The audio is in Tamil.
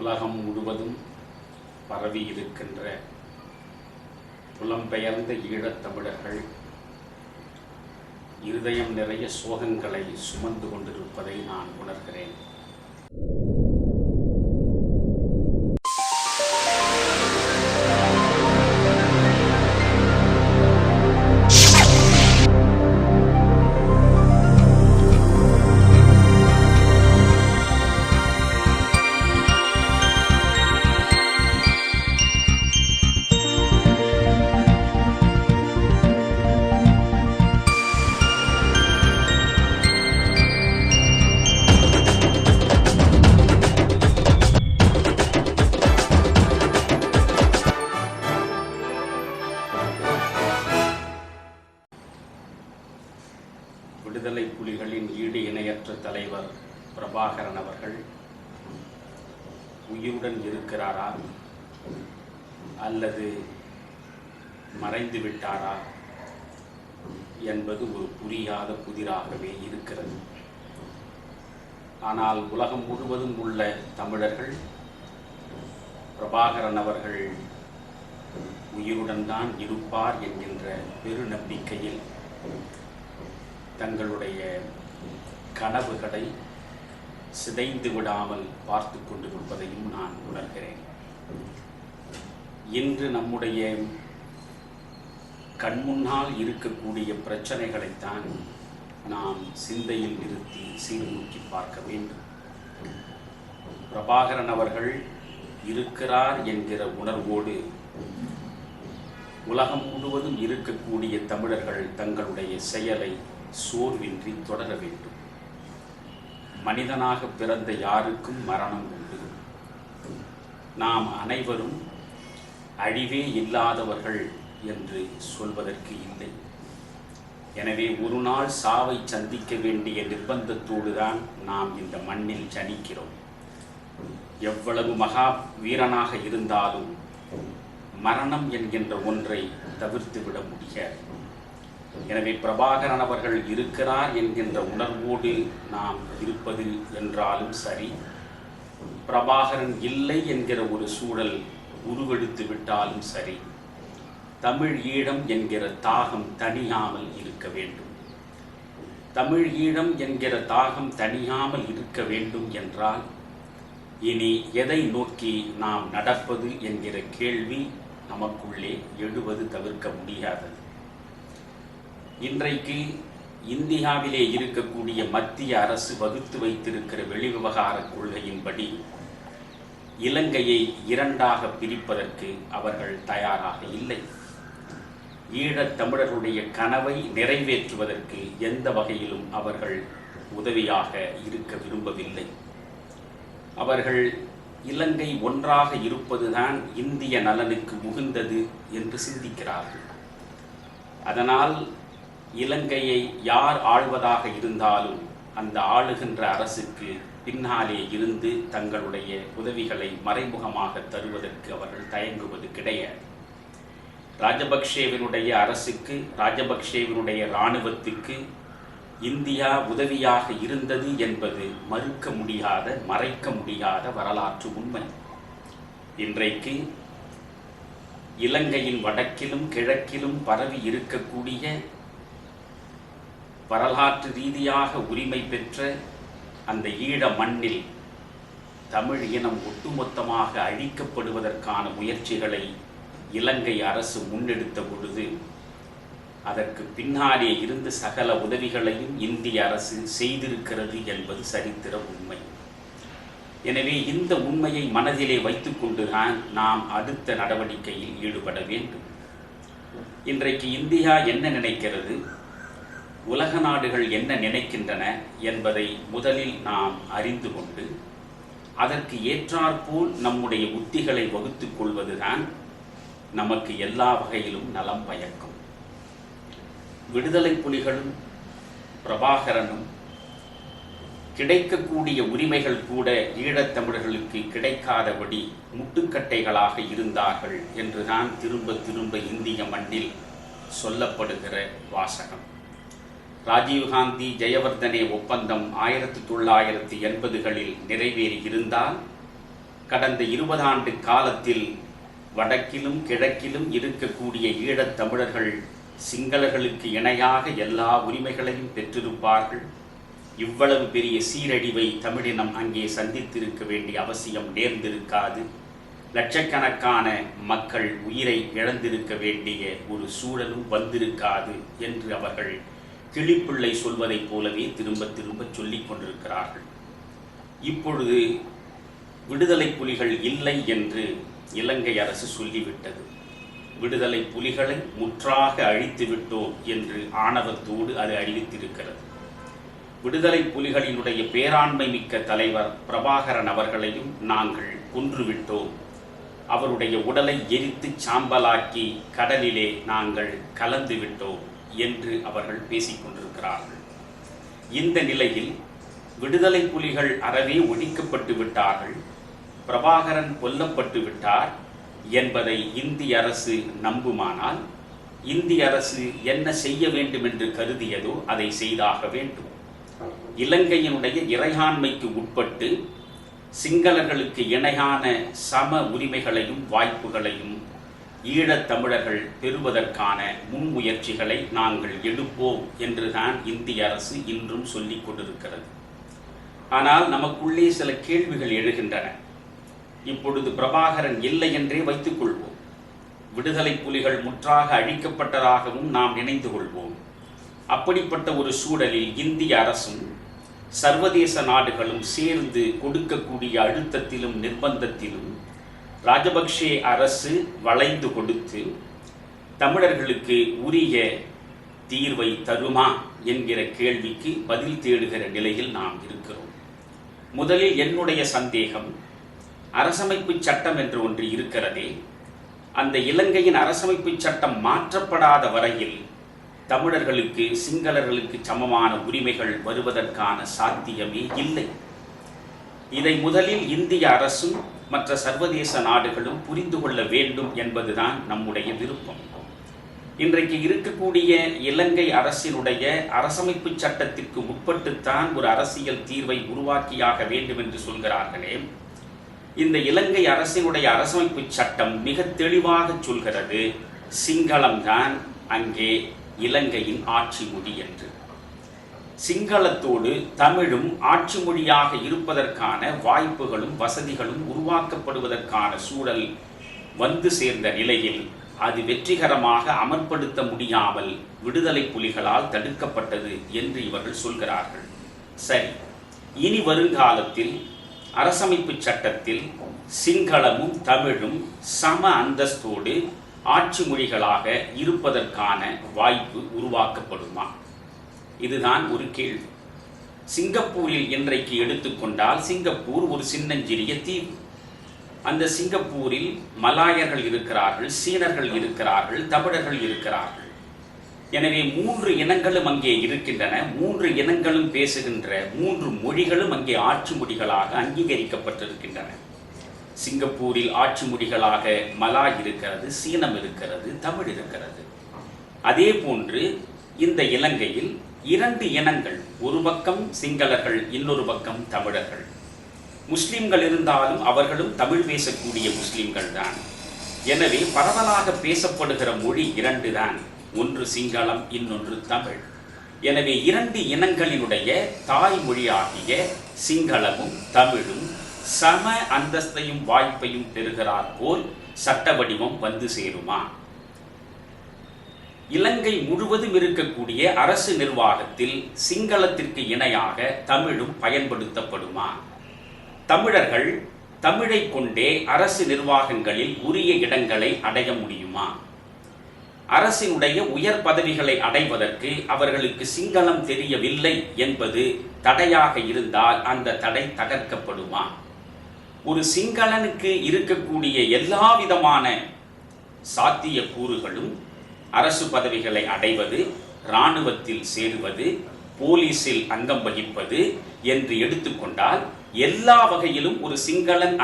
உலகம் முழுவதும் பரவி இருக்கின்ற புலம்பெயர்ந்த ஈழத்தமிழர்கள் இருதயம் நிறைய சோகங்களை சுமந்து கொண்டிருப்பதை நான் உணர்கிறேன். விடுதலை புலிகளின் ஈடு இணையற்ற தலைவர் பிரபாகரன் அவர்கள் உயிருடன் இருக்கிறாரா? அல்லது மறைந்து விட்டாரா? என்பது ஒரு புரியாத புதிராகவே இருக்கிறது. ஆனால் உலகம் முழுவதும் உள்ள தமிழர்கள் பிரபாகரன் அவர்கள் உயிருடன் தான் இருப்பார் என்கின்ற பெரு நம்பிக்கையில் தங்களுடைய கனவுகளை சிதைந்து விடாமல் பார்த்து கொண்டு கொண்டிருப்பதையும் நான் உணர்கிறேன். இன்று நம்முடைய கண்முன்னால் இருக்கக்கூடிய பிரச்சனைகளைத்தான் நாம் சிந்தையில் நிறுத்தி சீர்தூக்கி பார்க்க வேண்டும். பிரபாகரன் அவர்கள் இருக்கிறார் என்கிற உணர்வோடு உலகம் முழுவதும் இருக்கக்கூடிய தமிழர்கள் தங்களுடைய செயலை சோர்வின்றி தொடர வேண்டும். மனிதனாக பிறந்த யாருக்கும் மரணம் உண்டு. நாம் அனைவரும் அழிவே இல்லாதவர்கள் என்று சொல்வதற்கு இல்லை. எனவே ஒரு நாள் சாவை சந்திக்க வேண்டிய நிர்பந்தத்தோடு தான் நாம் இந்த மண்ணில் ஜனிக்கிறோம். எவ்வளவு மகா வீரனாக இருந்தாலும் மரணம் என்கின்ற ஒன்றை தவிர்த்துவிட முடியாது. எனவே பிரபாகரன் அவர்கள் இருக்கிறார் என்கின்ற உணர்வோடு நாம் இருப்பது என்றாலும் சரி பிரபாகரன் இல்லை என்கிற ஒரு சூழல் உருவெடுத்து விட்டாலும் சரி தமிழ் ஈழம் என்கிற தாகம் தனியாமல் இருக்க வேண்டும். தமிழ் ஈழம் என்கிற தாகம் தனியாமல் இருக்க வேண்டும் என்றால் இனி எதை நோக்கி நாம் நடப்பது என்கிற கேள்வி நமக்குள்ளே எழுவது தவிர்க்க முடியாதது. இன்றைக்கு இந்தியாவிலே இருக்கக்கூடிய மத்திய அரசு வகுத்து வைத்திருக்கிற வெளிவிவகார கொள்கையின்படி இலங்கையை இரண்டாக பிரிப்பதற்கு அவர்கள் தயாராக இல்லை. ஈழத் தமிழர்களுடைய கனவை நிறைவேற்றுவதற்கு எந்த வகையிலும் அவர்கள் உதவியாக இருக்க விரும்பவில்லை. அவர்கள் இலங்கை ஒன்றாக இருப்பதுதான் இந்திய நலனுக்கு உகுந்தது என்று சிந்திக்கிறார்கள். அதனால் இலங்கையை யார் ஆள்வதாக இருந்தாலும் அந்த ஆளுகின்ற அரசுக்கு பின்னாலே இருந்து தங்களுடைய உதவிகளை மறைமுகமாக தருவதற்கு அவர்கள் தயங்குவது கிடையாது. ராஜபக்சேவினுடைய அரசுக்கு ராஜபக்சேவினுடைய இராணுவத்துக்கு இந்தியா உதவியாக இருந்தது என்பது மறுக்க முடியாத மறைக்க முடியாத வரலாற்று உண்மை. இன்றைக்கு இலங்கையின் வடக்கிலும் கிழக்கிலும் பரவி இருக்கக்கூடிய வரலாற்று ரீதியாக உரிமை பெற்ற அந்த ஈழ மண்ணில் தமிழ் இனம் ஒட்டுமொத்தமாக அழிக்கப்படுவதற்கான முயற்சிகளை இலங்கை அரசு முன்னெடுத்த பொழுது அதற்கு பின்னாலே இருந்து சகல உதவிகளையும் இந்திய அரசு செய்திருக்கிறது என்பது சரித்திர உண்மை. எனவே இந்த உண்மையை மனதிலே வைத்துக்கொண்டுதான் நாம் அடுத்த நடவடிக்கையில் ஈடுபட வேண்டும். இன்றைக்கு இந்தியா என்ன நினைக்கிறது? உலக நாடுகள் என்ன நினைக்கின்றன என்பதை முதலில் நாம் அறிந்து கொண்டு அதற்கு ஏற்றாற்போல் நம்முடைய உத்திகளை வகுத்துக் கொள்வதுதான் நமக்கு எல்லா வகையிலும் நலம் பயக்கும். விடுதலை புலிகளும் பிரபாகரனும் கிடைக்கக்கூடிய உரிமைகள் கூட ஈழத்தமிழர்களுக்கு கிடைக்காதபடி முட்டுக்கட்டைகளாக இருந்தார்கள் என்றுதான் திரும்ப திரும்ப இந்திய மண்ணில் சொல்லப்படுகிற வாசகம். ராஜீவ்காந்தி ஜெயவர்தனே ஒப்பந்தம் ஆயிரத்தி தொள்ளாயிரத்தி எண்பதுகளில் நிறைவேறி இருந்தால் கடந்த இருபதாண்டு காலத்தில் வடக்கிலும் கிழக்கிலும் இருக்கக்கூடிய ஈழத் தமிழர்கள் சிங்களர்களுக்கு இணையாக எல்லா உரிமைகளையும் பெற்றிருப்பார்கள். இவ்வளவு பெரிய சீரழிவை தமிழினம் அங்கே சந்தித்திருக்க வேண்டிய அவசியம் நேர்ந்திருக்காது. லட்சக்கணக்கான மக்கள் உயிரை இழந்திருக்க வேண்டிய ஒரு சூழலும் வந்திருக்காது என்று அவர்கள் கிளிப்பிள்ளை சொல்வதைப் போலவே திரும்ப திரும்ப சொல்லிக் கொண்டிருக்கிறார்கள். இப்பொழுது விடுதலை புலிகள் இல்லை என்று இலங்கை அரசு சொல்லிவிட்டது. விடுதலை புலிகளை முற்றாக அழித்து விட்டோம் என்று ஆணவத்தோடு அது அறிவித்திருக்கிறது. விடுதலை புலிகளினுடைய பேராண்மை மிக்க தலைவர் பிரபாகரன் அவர்களையும் நாங்கள் கொன்றுவிட்டோம். அவருடைய உடலை எரித்து சாம்பலாக்கி கடலிலே நாங்கள் கலந்து விட்டோம். என்று அவர்கள் பேசிக் கொண்டிருக்கிறார்கள். இந்த நிலையில் விடுதலை புலிகள் அறவே ஒழிக்கப்பட்டு விட்டார்கள் பிரபாகரன் கொல்லப்பட்டு விட்டார் என்பதை இந்திய அரசு நம்புமானால் இந்திய அரசு என்ன செய்ய வேண்டும் என்று கருதியதோ அதை செய்தாக வேண்டும். இலங்கையினுடைய இறையாண்மைக்கு உட்பட்டு சிங்களர்களுக்கு இணையான சம உரிமைகளையும் வாய்ப்புகளையும் ஈழத் தமிழர்கள் பெறுவதற்கான முன்முயற்சிகளை நாங்கள் எடுப்போம் என்றுதான் இந்திய அரசு இன்றும் சொல்லிக் கொண்டிருக்கிறது. ஆனால் நமக்குள்ளே சில கேள்விகள் எழுகின்றன. இப்பொழுது பிரபாகரன் இல்லை என்றே வைத்துக் கொள்வோம். விடுதலை புலிகள் முற்றாக அழிக்கப்பட்டதாகவும் நாம் நினைந்து கொள்வோம். அப்படிப்பட்ட ஒரு சூழலில் இந்திய அரசும் சர்வதேச நாடுகளும் சேர்ந்து கொடுக்கக்கூடிய அழுத்தத்திலும் நிர்பந்தத்திலும் ராஜபக்ஷே அரசு வளைந்து கொடுத்து தமிழர்களுக்கு உரிய தீர்வை தருமா என்கிற கேள்விக்கு பதில் தேடுகிற நிலையில் நாம் இருக்கிறோம். முதலில் என்னுடைய சந்தேகம் அரசமைப்பு சட்டம் என்று ஒன்று இருக்கிறதே அந்த இலங்கையின் அரசமைப்பு சட்டம் மாற்றப்படாத வரையில் தமிழர்களுக்கு சிங்களர்களுக்கு சமமான உரிமைகள் வருவதற்கான சாத்தியமே இல்லை. இதை முதலில் இந்திய அரசும் மற்ற சர்வதேச நாடுகளும் புரிந்து கொள்ள வேண்டும் என்பதுதான் நம்முடைய விருப்பம். இன்றைக்கு இருக்கக்கூடிய இலங்கை அரசினுடைய அரசமைப்பு சட்டத்திற்கு உட்பட்டுத்தான் ஒரு அரசியல் தீர்வை உருவாக்கியாக வேண்டும் என்று சொல்கிறார்களே இந்த இலங்கை அரசினுடைய அரசமைப்பு சட்டம் மிக தெளிவாக சொல்கிறது சிங்களம்தான் அங்கே இலங்கையின் ஆட்சி மொழி என்று. சிங்களத்தோடு தமிழும் ஆட்சி மொழியாக இருப்பதற்கான வாய்ப்புகளும் வசதிகளும் உருவாக்கப்படுவதற்கான சூழல் வந்து சேர்ந்த நிலையில் அது வெற்றிகரமாக அமற்படுத்த முடியாமல் விடுதலை புலிகளால் தடுக்கப்பட்டது என்று இவர்கள் சொல்கிறார்கள். சரி இனி வருங்காலத்தில் அரசமைப்பு சட்டத்தில் சிங்களமும் தமிழும் சம அந்தஸ்தோடு ஆட்சி மொழிகளாக இருப்பதற்கான வாய்ப்பு உருவாக்கப்படுமா? இதுதான் ஒரு கேள்வி. சிங்கப்பூரில் இன்றைக்கு எடுத்துக்கொண்டால் சிங்கப்பூர் ஒரு சின்னஞ்சிறிய தீவு. அந்த சிங்கப்பூரில் மலாயர்கள் இருக்கிறார்கள் சீனர்கள் இருக்கிறார்கள் தமிழர்கள் இருக்கிறார்கள். எனவே மூன்று இனங்களும் அங்கே இருக்கின்றன. மூன்று இனங்களும் பேசுகின்ற மூன்று மொழிகளும் அங்கே ஆட்சி மொழிகளாக அங்கீகரிக்கப்பட்டிருக்கின்றன. சிங்கப்பூரில் ஆட்சி மொழிகளாக மலாய் இருக்கிறது சீனம் இருக்கிறது தமிழ் இருக்கிறது. அதே போன்று இந்த இலங்கையில் இரண்டு இனங்கள் ஒரு பக்கம் சிங்களர்கள் இன்னொரு பக்கம் தமிழர்கள். முஸ்லிம்கள் இருந்தாலும் அவர்களும் தமிழ் பேசக்கூடிய முஸ்லிம்கள் தான். எனவே பரவலாக பேசப்படுகிற மொழி இரண்டு தான் ஒன்று சிங்களம் இன்னொன்று தமிழ். எனவே இரண்டு இனங்களினுடைய தாய்மொழியாகிய சிங்களமும் தமிழும் சம அந்தஸ்தையும் வாய்ப்பையும் பெறுகிறார் போல் சட்ட வடிவம் வந்து சேருமா? இலங்கை முழுவதும் இருக்கக்கூடிய அரசு நிர்வாகத்தில் சிங்களத்திற்கு இணையாக தமிழும் பயன்படுத்தப்படுமா? தமிழர்கள் தமிழை கொண்டே அரசு நிர்வாகங்களில் உரிய இடங்களை அடைய முடியுமா? அரசினுடைய உயர் பதவிகளை அடைவதற்கு அவர்களுக்கு சிங்களம் தெரியவில்லை என்பது தடையாக இருந்தால் அந்த தடை தகர்க்கப்படுமா? ஒரு சிங்களனுக்கு இருக்கக்கூடிய எல்லா விதமான சாத்திய கூறுகளும் அரசு பதவிகளை அடைவது இராணுவத்தில் சேருவது போலீஸில் அங்கம் வகிப்பது என்று எடுத்துக்கொண்டால் எல்லா வகையிலும் ஒரு சிங்களன்